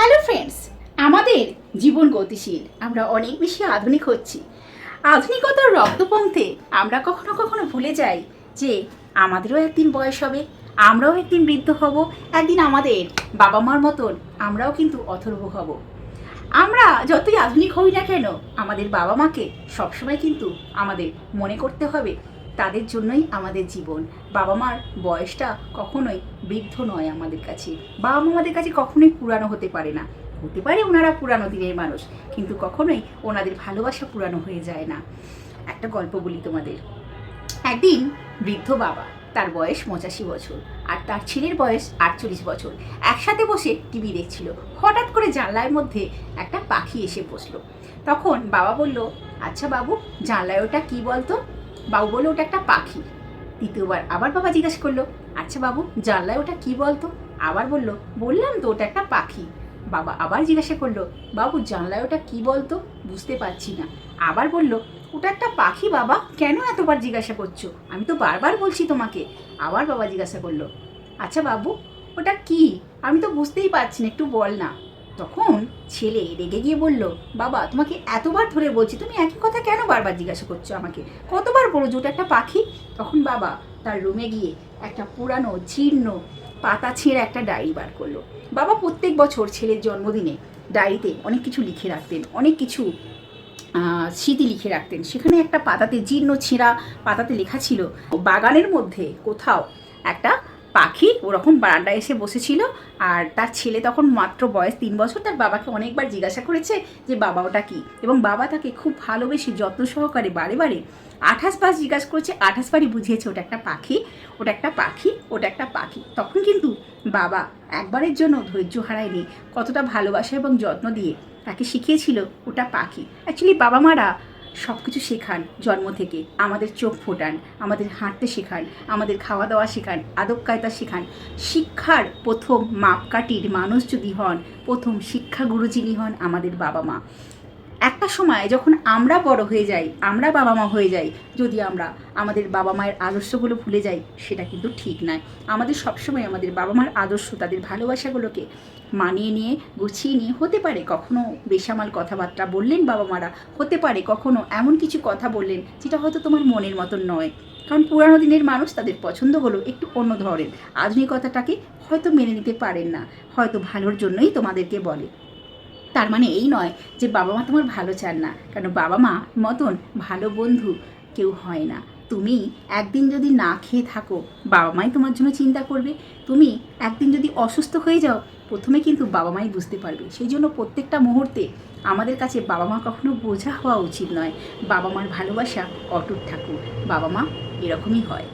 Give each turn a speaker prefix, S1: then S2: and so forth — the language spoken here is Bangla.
S1: হ্যালো ফ্রেন্ডস আমাদের জীবন গতিশীল। আমরা অনেক বেশি আধুনিক হচ্ছি। আধুনিকতার রক্তপন্থে আমরা কখনো কখনো ভুলে যাই যে আমাদেরও একদিন বয়স হবে, আমরাও একদিন বৃদ্ধ হব, একদিন আমাদের বাবা মার মতন আমরাও কিন্তু অথর্ব হব। আমরা যতই আধুনিক হই না কেন, আমাদের বাবা মাকে সবসময় কিন্তু আমাদের মনে করতে হবে তাদের জন্যই আমাদের জীবন। বাবা মার বয়সটা কখনোই বৃদ্ধ নয় আমাদের কাছে। বাবা মা আমাদের কাছে কখনোই পুরানো হতে পারে না। হতে পারে ওনারা পুরানো দিনের মানুষ, কিন্তু কখনোই ওনাদের ভালোবাসা পুরানো হয়ে যায় না। একটা গল্প বলি তোমাদের। একদিন বৃদ্ধ বাবা, তার বয়স পঁচাশি বছর আর তার ছেলের বয়স আটচল্লিশ বছর, একসাথে বসে টিভি দেখছিল। হঠাৎ করে জানলার মধ্যে একটা পাখি এসে বসল। তখন বাবা বলল আচ্ছা বাবু, জানলায় ওটা কী বলতো? বাবু বলল ওটা একটা পাখি। দ্বিতীয়বার আবার বাবা জিজ্ঞাসা করল আচ্ছা বাবু, জানলায় ওটা কি বলতো? আবার বলল, বললাম তো ওটা একটা পাখি। বাবা আবার জিজ্ঞাসা করল, বাবু, জানলায় ওটা কি বলতো? বুঝতে পারছি না। আবার বলল, ওটা একটা পাখি বাবা, কেন এতবার জিজ্ঞাসা করছ? আমি তো বারবার বলছি তোমাকে। আবার বাবা জিজ্ঞাসা করল আচ্ছা বাবু, ওটা কি? আমি তো বুঝতেই পারছি না, একটু বল না। তখন ছেলে রেগে গিয়ে বলল, বাবা, তোমাকে এতবার ধরে বলছি, তুমি একই কথা কেন বারবার জিজ্ঞাসা করছ আমাকে? কতবার বলো যে একটা পাখি? তখন বাবা তার রুমে গিয়ে একটা পুরানো জীর্ণ পাতা ছেঁড়ে একটা ডায়েরি বার করল। বাবা, প্রত্যেক বছর ছেলের জন্মদিনে ডায়েরিতে অনেক কিছু লিখে রাখতেন, অনেক কিছু স্মৃতি লিখে রাখতেন। সেখানে একটা পাতাতে জীর্ণ ছেঁড়া পাতাতে লেখা ছিল, বাগানের মধ্যে কোথাও একটা ওরকম বারান্দায় এসে বসেছিল আর তার ছেলে তখন মাত্র বয়স তিন বছর, তার বাবাকে অনেকবার জিজ্ঞাসা করেছে যে, বাবা, ওটা কী? এবং বাবা তাকে খুব ভালোবেসে যত্ন সহকারে বারে বারে আঠাশ বার জিজ্ঞাসা করেছে, আঠাশ বারই বুঝিয়েছে, ওটা একটা পাখি, ওটা একটা পাখি, ওটা একটা পাখি। তখন কিন্তু বাবা একবারের জন্য ধৈর্য হারায়নি, কতটা ভালোবাসা এবং যত্ন দিয়ে তাকে শিখিয়েছিল, ওটা পাখি। অ্যাকচুয়ালি বাবা মারা সব কিছু শেখান জন্ম থেকে। আমাদের চোখ ফোটান, আমাদের হাঁটতে শেখান, আমাদের খাওয়া দাওয়া শেখান, আদব কায়দা শেখান। শিক্ষার প্রথম মাপকাঠির মানুষ যদি হন, প্রথম শিক্ষাগুরু যিনি হন আমাদের বাবা মা। একটা সময় যখন আমরা বড় হয়ে যাই, আমরা বাবা মা হয়ে যাই, যদি আমরা আমাদের বাবা মায়ের আদর্শগুলো ভুলে যাই, সেটা কিন্তু ঠিক নয়। আমাদের সবসময় আমাদের বাবা মার আদর্শ, তাদের ভালোবাসাগুলোকে মানিয়ে নিয়ে, গুছিয়ে নিয়ে হতে পারে। কখনো বেসামাল কথাবার্তা বললেন বাবা মারা, হতে পারে কখনো এমন কিছু কথা বললেন যেটা হয়তো তোমার মনের মতন নয়। কারণ পুরানো দিনের মানুষ তাদের পছন্দ হলো একটু অন্য ধরনের। আধুনিকতাটাকে হয়তো মেনে নিতে পারেন না, হয়তো ভালোর জন্যই তোমাদেরকে বলে। তার মানে এই নয় যে বাবা মা তোমার ভালো চান না। কারণ বাবা মা মতন ভালো বন্ধু কেউ হয় না। তুমি একদিন যদি না খেয়ে থাকো, বাবা মাই তোমার জন্য চিন্তা করবে। তুমি একদিন যদি অসুস্থ হয়ে যাও, প্রথমে কিন্তু বাবা মাই বুঝতে পারবে। সেই জন্য প্রত্যেকটা মুহূর্তে আমাদের কাছে বাবা মা কখনো বোঝা হওয়া উচিত নয়। বাবা মার ভালোবাসা অটুট থাকুক বাবা মা এরকমই হয়।